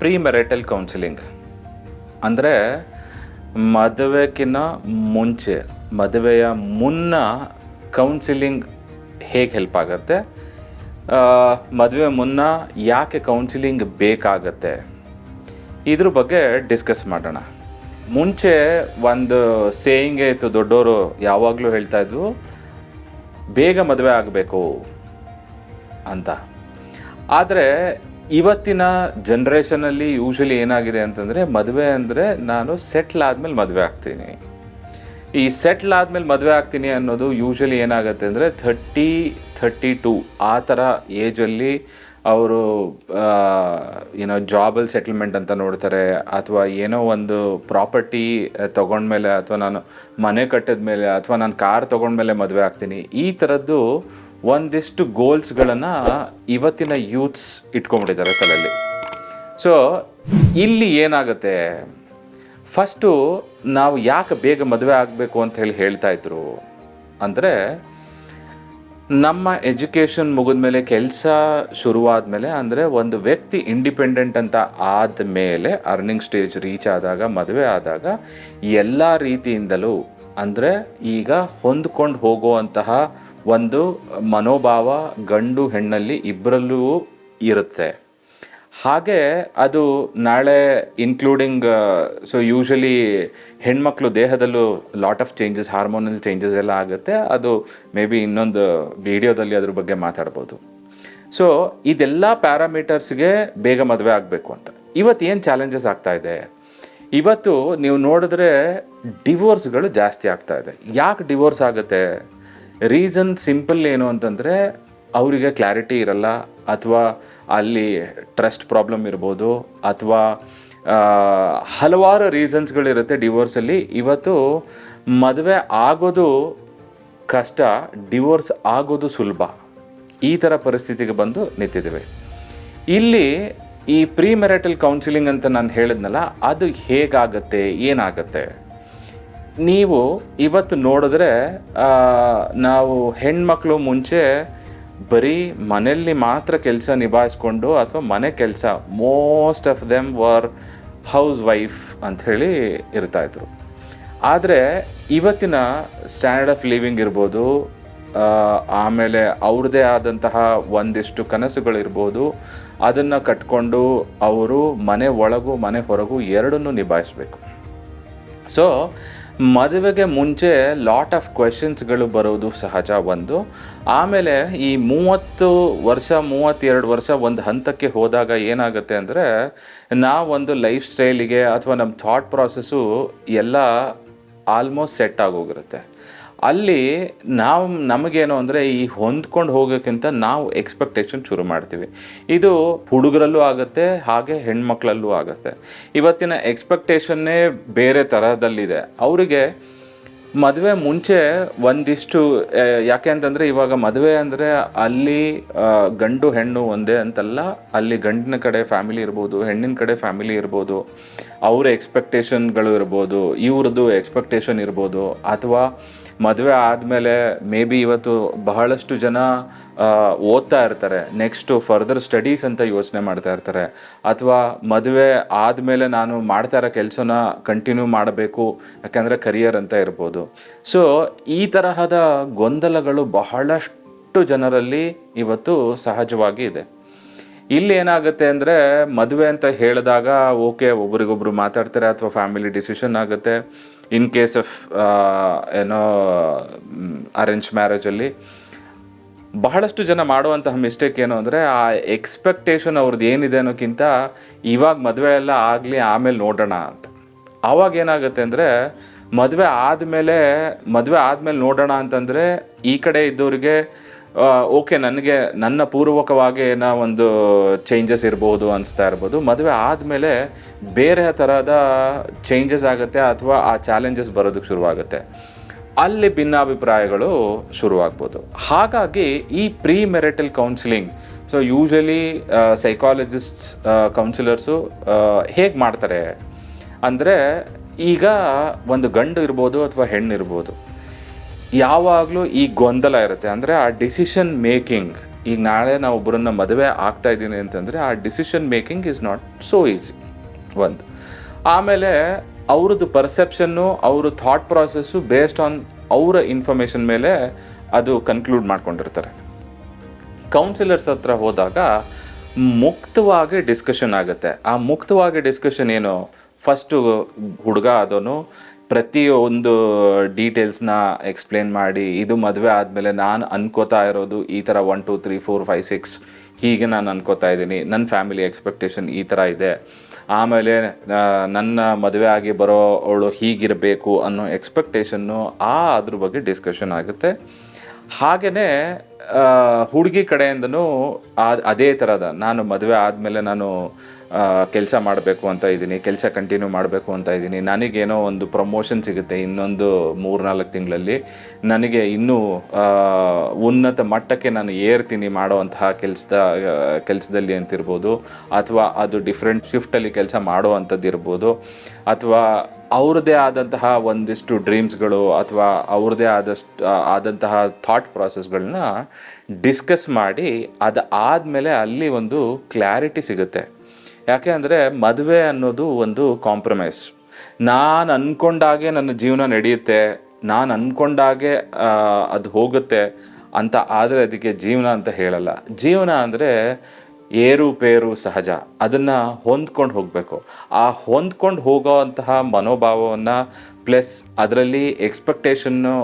Pre marital counselling ಅಂದರೆ ಮದುವೆಗಿನ್ನ ಮುಂಚೆ, ಮದುವೆಯ ಮುನ್ನ ಕೌನ್ಸಿಲಿಂಗ್ ಹೇಗೆ ಹೆಲ್ಪ್ ಆಗುತ್ತೆ? ಮದುವೆ ಮುನ್ನ ಯಾಕೆ ಕೌನ್ಸಿಲಿಂಗ್ ಬೇಕಾಗತ್ತೆ? ಇದ್ರ ಬಗ್ಗೆ ಡಿಸ್ಕಸ್ ಮಾಡೋಣ. ಮುಂಚೆ ಒಂದು ಸೇಯಿಂಗೇ ಇತ್ತು ದೊಡ್ಡವರು ಯಾವಾಗಲೂ ಹೇಳ್ತಾ ಇದ್ವು, ಬೇಗ ಮದುವೆ ಆಗಬೇಕು ಅಂತ. ಆದರೆ ಇವತ್ತಿನ ಜನ್ರೇಷನಲ್ಲಿ ಯೂಶಲಿ ಏನಾಗಿದೆ ಅಂತಂದರೆ ಮದುವೆ ಅಂದರೆ ನಾನು ಸೆಟ್ಲ್ ಆದಮೇಲೆ ಮದುವೆ ಆಗ್ತೀನಿ. ಈ ಸೆಟ್ಲ್ ಆದಮೇಲೆ ಮದುವೆ ಆಗ್ತೀನಿ ಅನ್ನೋದು ಯೂಶಲಿ ಏನಾಗುತ್ತೆ ಅಂದರೆ ಥರ್ಟಿ ಥರ್ಟಿ ಟು ಆ ಥರ ಏಜಲ್ಲಿ ಅವರು ಏನೋ ಜಾಬಲ್ಲಿ ಸೆಟಲ್ಮೆಂಟ್ ಅಂತ ನೋಡ್ತಾರೆ ಅಥವಾ ಏನೋ ಒಂದು ಪ್ರಾಪರ್ಟಿ ತೊಗೊಂಡ್ಮೇಲೆ ಅಥವಾ ನಾನು ಮನೆ ಕಟ್ಟಿದ ಮೇಲೆ ಅಥವಾ ನಾನು ಕಾರ್ ತೊಗೊಂಡ್ಮೇಲೆ ಮದುವೆ ಆಗ್ತೀನಿ. ಈ ಥರದ್ದು ಒಂದಿಷ್ಟು ಗೋಲ್ಸ್ಗಳನ್ನು ಇವತ್ತಿನ ಯೂತ್ಸ್ ಇಟ್ಕೊಂಡ್ಬಿಟ್ಟಿದ್ದಾರೆ ತಲೆಯಲ್ಲಿ. ಸೊ ಇಲ್ಲಿ ಏನಾಗುತ್ತೆ? ಫಸ್ಟು ನಾವು ಯಾಕೆ ಬೇಗ ಮದುವೆ ಆಗಬೇಕು ಅಂತ ಹೇಳಿ ಹೇಳ್ತಾ ಇದ್ರು? ಅಂದರೆ, ನಮ್ಮ ಎಜುಕೇಷನ್ ಮುಗಿದ್ಮೇಲೆ ಕೆಲಸ ಶುರುವಾದ ಮೇಲೆ ಅಂದರೆ ಒಂದು ವ್ಯಕ್ತಿ ಇಂಡಿಪೆಂಡೆಂಟ್ ಅಂತ ಆದ ಮೇಲೆ ಅರ್ನಿಂಗ್ ಸ್ಟೇಜ್ ರೀಚ್ ಆದಾಗ, ಮದುವೆ ಆದಾಗ ಎಲ್ಲ ರೀತಿಯಿಂದಲೂ ಅಂದರೆ ಈಗ ಹೊಂದ್ಕೊಂಡು ಹೋಗುವಂತಹ ಒಂದು ಮನೋಭಾವ ಗಂಡು ಹೆಣ್ಣಲ್ಲಿ ಇಬ್ಬರಲ್ಲೂ ಇರುತ್ತೆ. ಹಾಗೆ ಅದು ನಾಳೆ ಇನ್ಕ್ಲೂಡಿಂಗ್ ಸೊ ಯೂಶಲಿ ಹೆಣ್ಮಕ್ಳು ದೇಹದಲ್ಲೂ lot of changes hormonal changes ಎಲ್ಲ ಆಗುತ್ತೆ. ಅದು ಮೇ ಬಿ ಇನ್ನೊಂದು ವಿಡಿಯೋದಲ್ಲಿ ಅದ್ರ ಬಗ್ಗೆ ಮಾತಾಡ್ಬೋದು. ಸೊ ಇದೆಲ್ಲ ಪ್ಯಾರಾಮೀಟರ್ಸ್ಗೆ ಬೇಗ ಮದುವೆ ಆಗಬೇಕು ಅಂತ. ಇವತ್ತು ಏನು ಚಾಲೆಂಜಸ್ ಆಗ್ತಾ ಇದೆ? ಇವತ್ತು ನೀವು ನೋಡಿದ್ರೆ ಡಿವೋರ್ಸ್ಗಳು ಜಾಸ್ತಿ ಆಗ್ತಾ ಇದೆ. ಯಾಕೆ ಡಿವೋರ್ಸ್ ಆಗುತ್ತೆ? ರೀಸನ್ ಸಿಂಪಲ್ ಏನು ಅಂತಂದರೆ ಅವರಿಗೆ ಕ್ಲಾರಿಟಿ ಇರಲ್ಲ, ಅಥವಾ ಅಲ್ಲಿ ಟ್ರಸ್ಟ್ ಪ್ರಾಬ್ಲಮ್ ಇರ್ಬೋದು, ಅಥವಾ ಹಲವಾರು ರೀಸನ್ಸ್ಗಳಿರುತ್ತೆ ಡಿವೋರ್ಸಲ್ಲಿ. ಇವತ್ತು ಮದುವೆ ಆಗೋದು ಕಷ್ಟ, ಡಿವೋರ್ಸ್ ಆಗೋದು ಸುಲಭ. ಈ ಥರ ಪರಿಸ್ಥಿತಿಗೆ ಬಂದು ನಿಂತಿದ್ದೇವೆ. ಇಲ್ಲಿ ಈ ಪ್ರೀ ಮೆರಿಟಲ್ ಕೌನ್ಸಿಲಿಂಗ್ ಅಂತ ನಾನು ಹೇಳಿದ್ನಲ್ಲ, ಅದು ಹೇಗಾಗತ್ತೆ, ಏನಾಗತ್ತೆ? ನೀವು ಇವತ್ತು ನೋಡಿದ್ರೆ ನಾವು ಹೆಣ್ಮಕ್ಳು ಮುಂಚೆ ಬರೀ ಮನೆಯಲ್ಲಿ ಮಾತ್ರ ಕೆಲಸ ನಿಭಾಯಿಸ್ಕೊಂಡು ಅಥವಾ ಮನೆ ಕೆಲಸ most of them were housewife ಅಂಥೇಳಿ ಇರ್ತಾಯಿದ್ರು ಆದರೆ ಇವತ್ತಿನ ಸ್ಟ್ಯಾಂಡರ್ಡ್ ಆಫ್ ಲಿವಿಂಗ್ ಇರ್ಬೋದು ಆಮೇಲೆ ಅವ್ರದ್ದೇ ಆದಂತಹ ಒಂದಿಷ್ಟು ಕನಸುಗಳಿರ್ಬೋದು, ಅದನ್ನು ಕಟ್ಕೊಂಡು ಅವರು ಮನೆ ಒಳಗೂ, ಮನೆ ಹೊರಗೂ ಎರಡನ್ನೂ ನಿಭಾಯಿಸ್ಬೇಕು. ಸೊ ಮದುವೆಗೆ ಮುಂಚೆ ಲಾಟ್ ಆಫ್ ಕ್ವೆಶನ್ಸ್ಗಳು ಬರೋದು ಸಹಜ ಒಂದು. ಆಮೇಲೆ ಈ ಮೂವತ್ತು ವರ್ಷ, ಮೂವತ್ತೆರಡು ವರ್ಷ ಒಂದು ಹಂತಕ್ಕೆ ಹೋದಾಗ ಏನಾಗುತ್ತೆ ಅಂದರೆ, ನಾವೊಂದು ಲೈಫ್ ಸ್ಟೈಲಿಗೆ ಅಥವಾ ನಮ್ಮ ಥಾಟ್ ಪ್ರಾಸೆಸ್ಸು ಎಲ್ಲ ಆಲ್ಮೋಸ್ಟ್ ಸೆಟ್ ಆಗೋಗಿರುತ್ತೆ. ಅಲ್ಲಿ ನಾವು ನಮಗೇನು ಅಂದರೆ ಈ ಹೊಂದ್ಕೊಂಡು ಹೋಗೋಕ್ಕಿಂತ ನಾವು ಎಕ್ಸ್ಪೆಕ್ಟೇಷನ್ ಶುರು ಮಾಡ್ತೀವಿ. ಇದು ಹುಡುಗರಲ್ಲೂ ಆಗುತ್ತೆ, ಹಾಗೆ ಹೆಣ್ಮಕ್ಳಲ್ಲೂ ಆಗುತ್ತೆ. ಇವತ್ತಿನ ಎಕ್ಸ್ಪೆಕ್ಟೇಷನ್ನೇ ಬೇರೆ ಥರದಲ್ಲಿದೆ ಅವರಿಗೆ ಮದುವೆ ಮುಂಚೆ ಒಂದಿಷ್ಟು ಯಾಕೆ ಅಂತಂದರೆ ಇವಾಗ ಮದುವೆ ಅಂದರೆ ಅಲ್ಲಿ ಗಂಡು ಹೆಣ್ಣು ಒಂದೇ ಅಂತಲ್ಲ, ಅಲ್ಲಿ ಗಂಡಿನ ಕಡೆ ಫ್ಯಾಮಿಲಿ ಇರ್ಬೋದು, ಹೆಣ್ಣಿನ ಕಡೆ ಫ್ಯಾಮಿಲಿ ಇರ್ಬೋದು, ಅವರ ಎಕ್ಸ್ಪೆಕ್ಟೇಷನ್ಗಳು ಇರ್ಬೋದು, ಇವ್ರದ್ದು ಎಕ್ಸ್ಪೆಕ್ಟೇಷನ್ ಇರ್ಬೋದು, ಅಥವಾ ಮದುವೆ ಆದಮೇಲೆ ಮೇ ಬಿ ಇವತ್ತು ಬಹಳಷ್ಟು ಜನ ಓದ್ತಾ ಇರ್ತಾರೆ. ನೆಕ್ಸ್ಟು ಫರ್ದರ್ ಸ್ಟಡೀಸ್ ಅಂತ ಯೋಚನೆ ಮಾಡ್ತಾ ಇರ್ತಾರೆ. ಅಥವಾ ಮದುವೆ ಆದಮೇಲೆ ನಾನು ಮಾಡ್ತಾ ಇರೋ ಕೆಲಸನ ಕಂಟಿನ್ಯೂ ಮಾಡಬೇಕು, ಯಾಕೆಂದರೆ ಕರಿಯರ್ ಅಂತ ಇರ್ಬೋದು. ಸೊ ಈ ತರಹದ ಗೊಂದಲಗಳು ಬಹಳಷ್ಟು ಜನರಲ್ಲಿ ಇವತ್ತು ಸಹಜವಾಗಿ ಇದೆ. ಇಲ್ಲಿ ಏನಾಗುತ್ತೆ ಅಂದರೆ, ಮದುವೆ ಅಂತ ಹೇಳಿದಾಗ, ಓಕೆ, ಒಬ್ರಿಗೊಬ್ರು ಮಾತಾಡ್ತಾರೆ, ಅಥವಾ ಫ್ಯಾಮಿಲಿ ಡಿಸಿಷನ್ ಆಗುತ್ತೆ. ಇನ್ ಕೇಸ್ ಆಫ್ ಏನೋ ಅರೇಂಜ್ ಮ್ಯಾರೇಜಲ್ಲಿ ಬಹಳಷ್ಟು ಜನ ಮಾಡುವಂತಹ ಮಿಸ್ಟೇಕ್ ಏನು ಅಂದರೆ, ಆ ಎಕ್ಸ್ಪೆಕ್ಟೇಷನ್ ಅವ್ರದ್ದು ಏನಿದೆ ಅನ್ನೋಕ್ಕಿಂತ ಇವಾಗ ಮದುವೆ ಎಲ್ಲ ಆಗಲಿ, ಆಮೇಲೆ ನೋಡೋಣ ಅಂತ. ಆವಾಗ ಏನಾಗುತ್ತೆ ಅಂದರೆ, ಮದುವೆ ಆದಮೇಲೆ ಮದುವೆ ಆದಮೇಲೆ ನೋಡೋಣ ಅಂತಂದರೆ, ಈ ಕಡೆ ಇದ್ದವರಿಗೆ ಓಕೆ, ನನಗೆ, ನನ್ನ ಪೂರ್ವಕವಾಗಿ ಏನೋ ಒಂದು ಚೇಂಜಸ್ ಇರ್ಬೋದು ಅನಿಸ್ತಾ ಇರ್ಬೋದು. ಮದುವೆ ಆದಮೇಲೆ ಬೇರೆ ಥರದ ಚೇಂಜಸ್ ಆಗುತ್ತೆ ಅಥವಾ ಆ ಚಾಲೆಂಜಸ್ ಬರೋದಕ್ಕೆ ಶುರುವಾಗುತ್ತೆ. ಅಲ್ಲಿ ಭಿನ್ನಾಭಿಪ್ರಾಯಗಳು ಶುರುವಾಗ್ಬೋದು. ಹಾಗಾಗಿ ಈ pre marital counselling so usually psychologists counsellors ಹೇಗೆ ಮಾಡ್ತಾರೆ? ಅಂದರೆ ಈಗ ಒಂದು ಗಂಡು ಇರ್ಬೋದು ಅಥವಾ ಹೆಣ್ಣು ಇರ್ಬೋದು. ಯಾವಾಗಲೂ ಈ ಗೊಂದಲ ಇರುತ್ತೆ. ಅಂದರೆ ಆ ಡಿಸಿಷನ್ ಮೇಕಿಂಗ್ ಈಗ ನಾಳೆ ನಾವು ಒಬ್ಬರನ್ನ ಮದುವೆ ಆಗ್ತಾ ಇದ್ದೀನಿ ಅಂತಂದರೆ ಆ decision making is not so easy ಒಂದು. ಆಮೇಲೆ ಅವ್ರದ್ದು ಪರ್ಸೆಪ್ಷನ್ನು ಅವ್ರ ಥಾಟ್ ಪ್ರಾಸೆಸ್ಸು ಬೇಸ್ಡ್ ಆನ್ ಅವರ ಇನ್ಫಾರ್ಮೇಷನ್ ಮೇಲೆ ಅದು ಕನ್ಕ್ಲೂಡ್ ಮಾಡ್ಕೊಂಡಿರ್ತಾರೆ. ಕೌನ್ಸಿಲರ್ಸ್ ಹತ್ರ ಹೋದಾಗ ಮುಕ್ತವಾಗಿ ಡಿಸ್ಕಷನ್ ಆಗುತ್ತೆ. ಆ ಮುಕ್ತವಾಗಿ ಡಿಸ್ಕಷನ್ ಏನು? ಫಸ್ಟು ಹುಡುಗ ಆದವನು ಪ್ರತಿಯೊಂದು ಡೀಟೇಲ್ಸ್ನ ಎಕ್ಸ್ಪ್ಲೇನ್ ಮಾಡಿ, ಇದು ಮದುವೆ ಆದಮೇಲೆ ನಾನು ಅನ್ಕೋತಾ ಇರೋದು ಈ ಥರ one two three four five six ಹೀಗೆ ನಾನು ಅನ್ಕೋತಾ ಇದ್ದೀನಿ. ನನ್ನ ಫ್ಯಾಮಿಲಿ ಎಕ್ಸ್ಪೆಕ್ಟೇಷನ್ ಈ ಥರ ಇದೆ. ಆಮೇಲೆ ನನ್ನ ಮದುವೆ ಆಗಿ ಬರೋ ಅವಳು ಹೀಗಿರಬೇಕು ಅನ್ನೋ ಎಕ್ಸ್ಪೆಕ್ಟೇಷನ್ನು ಆ ಅದ್ರ ಬಗ್ಗೆ ಡಿಸ್ಕಷನ್ ಆಗುತ್ತೆ. ಹಾಗೆಯೇ ಹುಡುಗಿ ಕಡೆಯಿಂದನೂ ಅದೇ ಥರದ ನಾನು ಮದುವೆ ಆದಮೇಲೆ ನಾನು ಕೆಲಸ ಮಾಡಬೇಕು ಅಂತ ಇದ್ದೀನಿ, ಕೆಲಸ ಕಂಟಿನ್ಯೂ ಮಾಡಬೇಕು ಅಂತ ಇದ್ದೀನಿ. ನನಗೇನೋ ಒಂದು ಪ್ರಮೋಷನ್ ಸಿಗುತ್ತೆ ಇನ್ನೊಂದು ಮೂರ್ನಾಲ್ಕು ತಿಂಗಳಲ್ಲಿ. ನನಗೆ ಇನ್ನೂ ಉನ್ನತ ಮಟ್ಟಕ್ಕೆ ನಾನು ಏರ್ತೀನಿ ಮಾಡುವಂತಹ ಕೆಲಸದ ಕೆಲಸದಲ್ಲಿ ಅಂತಿರ್ಬೋದು, ಅಥವಾ ಅದು ಡಿಫ್ರೆಂಟ್ ಶಿಫ್ಟಲ್ಲಿ ಕೆಲಸ ಇರ್ಬೋದು, ಅಥವಾ ಅವ್ರದ್ದೇ ಆದಂತಹ ಒಂದಿಷ್ಟು ಡ್ರೀಮ್ಸ್ಗಳು ಅಥವಾ ಅವ್ರದ್ದೇ ಆದಷ್ಟು ಆದಂತಹ ಥಾಟ್ ಪ್ರಾಸೆಸ್ಗಳನ್ನ ಡಿಸ್ಕಸ್ ಮಾಡಿ ಅದು ಆದಮೇಲೆ ಅಲ್ಲಿ ಒಂದು ಕ್ಲಾರಿಟಿ ಸಿಗುತ್ತೆ. ಯಾಕೆ ಅಂದರೆ ಮದುವೆ ಅನ್ನೋದು ಒಂದು ಕಾಂಪ್ರಮೈಸ್ ನಾನು ಅಂದ್ಕೊಂಡಾಗೆ ನನ್ನ ಜೀವನ ನಡೆಯುತ್ತೆ, ನಾನು ಅಂದ್ಕೊಂಡಾಗೆ ಅದು ಹೋಗುತ್ತೆ ಅಂತ ಆದರೆ ಅದಕ್ಕೆ ಜೀವನ ಅಂತ ಹೇಳಲ್ಲ. ಜೀವನ ಅಂದರೆ ಏರುಪೇರು ಸಹಜ. ಅದನ್ನು ಹೊಂದ್ಕೊಂಡು ಹೋಗಬೇಕು. ಆ ಹೊಂದ್ಕೊಂಡು ಹೋಗೋವಂತಹ ಮನೋಭಾವವನ್ನು ಪ್ಲಸ್ ಅದರಲ್ಲಿ ಎಕ್ಸ್ಪೆಕ್ಟೇಷನ್ನು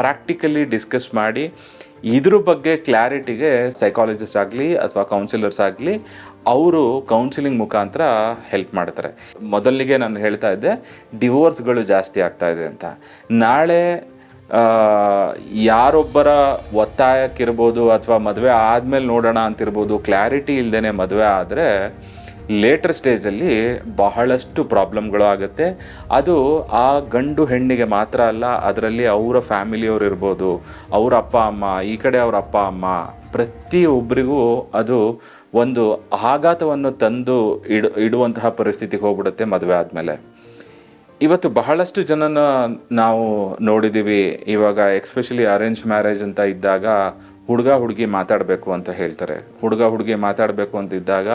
ಪ್ರಾಕ್ಟಿಕಲಿ ಡಿಸ್ಕಸ್ ಮಾಡಿ ಇದ್ರ ಬಗ್ಗೆ ಕ್ಲಾರಿಟಿಗೆ ಸೈಕಾಲಜಿಸ್ಟ್ ಆಗಲಿ ಅಥವಾ ಕೌನ್ಸಿಲರ್ಸ್ ಆಗಲಿ ಅವರು ಕೌನ್ಸಿಲಿಂಗ್ ಮುಖಾಂತರ ಹೆಲ್ಪ್ ಮಾಡ್ತಾರೆ. ಮೊದಲಿಗೆ ನಾನು ಹೇಳ್ತಾ ಇದ್ದೆ ಡಿವೋರ್ಸ್ಗಳು ಜಾಸ್ತಿ ಆಗ್ತಾ ಇದೆ ಅಂತ. ನಾಳೆ ಯಾರೊಬ್ಬರ ಒತ್ತಾಯಕ್ಕಿರ್ಬೋದು ಅಥವಾ ಮದುವೆ ಆದಮೇಲೆ ನೋಡೋಣ ಅಂತಿರ್ಬೋದು ಕ್ಲಾರಿಟಿ ಇಲ್ಲದೇ ಮದುವೆ ಆದರೆ ಲೇಟರ್ ಸ್ಟೇಜಲ್ಲಿ ಬಹಳಷ್ಟು ಪ್ರಾಬ್ಲಮ್ಗಳು ಆಗುತ್ತೆ. ಅದು ಆ ಗಂಡು ಹೆಣ್ಣಿಗೆ ಮಾತ್ರ ಅಲ್ಲ, ಅದರಲ್ಲಿ ಅವರ ಫ್ಯಾಮಿಲಿಯವರು ಇರ್ಬೋದು, ಅವರ ಅಪ್ಪ ಅಮ್ಮ, ಈ ಕಡೆ ಅವರ ಅಪ್ಪ ಅಮ್ಮ ಪ್ರತಿಯೊಬ್ಬರಿಗೂ ಅದು ಒಂದು ಆಘಾತವನ್ನು ತಂದು ಇಡು, ಇಡುವಂತಹ ಪರಿಸ್ಥಿತಿಗೆ ಹೋಗ್ಬಿಡುತ್ತೆ ಮದುವೆ ಆದಮೇಲೆ. ಇವತ್ತು ಬಹಳಷ್ಟು ಜನನ ನಾವು ನೋಡಿದ್ದೀವಿ ಇವಾಗ ಎಕ್ಸ್ಪೆಷಲಿ ಅರೇಂಜ್ ಮ್ಯಾರೇಜ್ ಅಂತ ಇದ್ದಾಗ ಹುಡುಗ ಹುಡುಗಿ ಮಾತಾಡಬೇಕು ಅಂತ ಹೇಳ್ತಾರೆ. ಹುಡುಗ ಹುಡುಗಿ ಮಾತಾಡಬೇಕು ಅಂತ ಇದ್ದಾಗ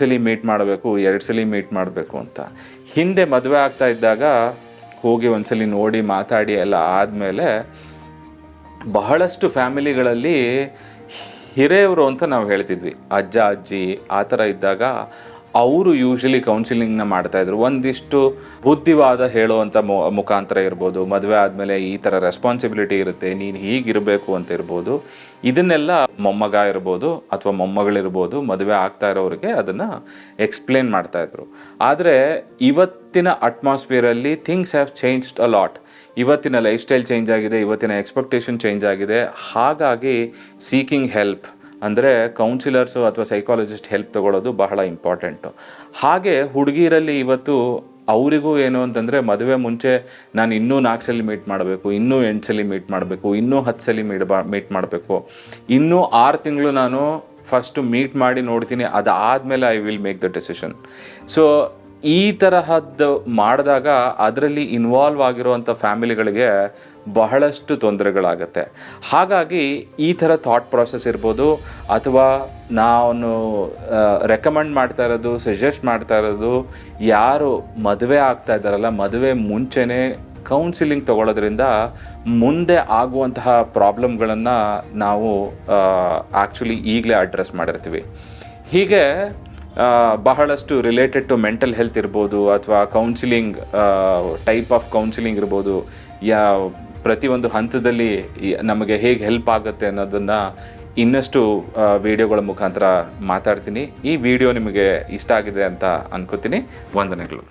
ಸಲ ಮೀಟ್ ಮಾಡಬೇಕು, ಎರಡು ಸಲ ಮೀಟ್ ಮಾಡಬೇಕು ಅಂತ. ಹಿಂದೆ ಮದುವೆ ಆಗ್ತಾ ಇದ್ದಾಗ ಹೋಗಿ ಸಲ ನೋಡಿ ಮಾತಾಡಿ ಎಲ್ಲ ಆದಮೇಲೆ ಬಹಳಷ್ಟು ಫ್ಯಾಮಿಲಿಗಳಲ್ಲಿ ಹಿರಿಯವರು ಅಂತ ನಾವು ಹೇಳ್ತಿದ್ವಿ. ಅಜ್ಜ ಅಜ್ಜಿ ಆ ಥರ ಇದ್ದಾಗ ಅವರು ಯೂಶಲಿ ಕೌನ್ಸಿಲಿಂಗ್ನ ಮಾಡ್ತಾ ಇದ್ರು. ಒಂದಿಷ್ಟು ಬುದ್ಧಿವಾದ ಹೇಳುವಂಥ ಮು, ಮುಖಾಂತರ ಇರ್ಬೋದು, ಮದುವೆ ಆದಮೇಲೆ ಈ ಥರ ರೆಸ್ಪಾನ್ಸಿಬಿಲಿಟಿ ಇರುತ್ತೆ, ನೀನು ಹೀಗಿರಬೇಕು ಅಂತ ಇರ್ಬೋದು, ಇದನ್ನೆಲ್ಲ ಮೊಮ್ಮಗ ಇರ್ಬೋದು ಅಥವಾ ಮೊಮ್ಮಗಳಿರ್ಬೋದು, ಮದುವೆ ಆಗ್ತಾ ಇರೋರಿಗೆ ಅದನ್ನು ಎಕ್ಸ್ಪ್ಲೇನ್ ಮಾಡ್ತಾ ಇದ್ರು. ಆದರೆ ಇವತ್ತಿನ ಅಟ್ಮಾಸ್ಫಿಯರಲ್ಲಿ things have changed a lot ಇವತ್ತಿನ ಲೈಫ್ ಸ್ಟೈಲ್ ಚೇಂಜ್ ಆಗಿದೆ, ಇವತ್ತಿನ ಎಕ್ಸ್ಪೆಕ್ಟೇಷನ್ ಚೇಂಜ್ ಆಗಿದೆ. ಹಾಗಾಗಿ ಸೀಕಿಂಗ್ ಹೆಲ್ಪ್ ಅಂದರೆ ಕೌನ್ಸಿಲರ್ಸು ಅಥವಾ ಸೈಕಾಲಜಿಸ್ಟ್ ಹೆಲ್ಪ್ ತಗೊಳ್ಳೋದು ಬಹಳ ಇಂಪಾರ್ಟೆಂಟು ಹಾಗೆ ಹುಡುಗಿರಲ್ಲಿ ಇವತ್ತು ಅವರಿಗೂ ಏನು ಅಂತಂದರೆ ಮದುವೆ ಮುಂಚೆ ನಾನು ಇನ್ನೂ ನಾಲ್ಕು ಸಲ ಮೀಟ್ ಮಾಡಬೇಕು, ಇನ್ನೂ ಎಂಟು ಸಲ ಮೀಟ್ ಮಾಡಬೇಕು, ಇನ್ನೂ ಹತ್ತು ಸಲ ಮೀಟ್ ಮೀಟ್ ಮಾಡಬೇಕು. ಇನ್ನೂ ಆರು ತಿಂಗಳು ನಾನು ಫಸ್ಟು ಮೀಟ್ ಮಾಡಿ ನೋಡ್ತೀನಿ, ಅದಾದಮೇಲೆ I will make the decision so ಈ ತರಹದ್ದು ಮಾಡಿದಾಗ ಅದರಲ್ಲಿ ಇನ್ವಾಲ್ವ್ ಆಗಿರುವಂಥ ಫ್ಯಾಮಿಲಿಗಳಿಗೆ ಬಹಳಷ್ಟು ತೊಂದರೆಗಳಾಗತ್ತೆ. ಹಾಗಾಗಿ ಈ ಥರ ಥಾಟ್ ಪ್ರಾಸೆಸ್ ಇರ್ಬೋದು, ಅಥವಾ ನಾನು ರೆಕಮೆಂಡ್ ಮಾಡ್ತಾ ಇರೋದು ಸಜೆಸ್ಟ್ ಮಾಡ್ತಾ ಇರೋದು, ಯಾರು ಮದುವೆ ಆಗ್ತಾ ಇದ್ದಾರಲ್ಲ, ಮದುವೆ ಮುಂಚೆನೇ ಕೌನ್ಸಿಲಿಂಗ್ ತಗೊಳ್ಳೋದ್ರಿಂದ ಮುಂದೆ ಆಗುವಂತಹ ಪ್ರಾಬ್ಲಮ್ಗಳನ್ನು ನಾವು ಆ್ಯಕ್ಚುಲಿ ಈಗಲೇ ಅಡ್ರೆಸ್ ಮಾಡಿರ್ತೀವಿ. ಹೀಗೆ ಬಹಳಷ್ಟು ರಿಲೇಟೆಡ್ ಟು ಮೆಂಟಲ್ ಹೆಲ್ತ್ ಇರ್ಬೋದು, ಅಥವಾ ಕೌನ್ಸಿಲಿಂಗ್ ಟೈಪ್ ಆಫ್ ಕೌನ್ಸಿಲಿಂಗ್ ಇರ್ಬೋದು, ಯಾ ಪ್ರತಿಯೊಂದು ಹಂತದಲ್ಲಿ ನಮಗೆ ಹೇಗೆ ಹೆಲ್ಪ್ ಆಗುತ್ತೆ ಅನ್ನೋದನ್ನು ಇನ್ನಷ್ಟು ವಿಡಿಯೋಗಳ ಮುಖಾಂತರ ಮಾತಾಡ್ತೀನಿ. ಈ ವಿಡಿಯೋ ನಿಮಗೆ ಇಷ್ಟ ಆಗಿದೆ ಅಂತ ಅನ್ಕೋತೀನಿ. ವಂದನೆಗಳು.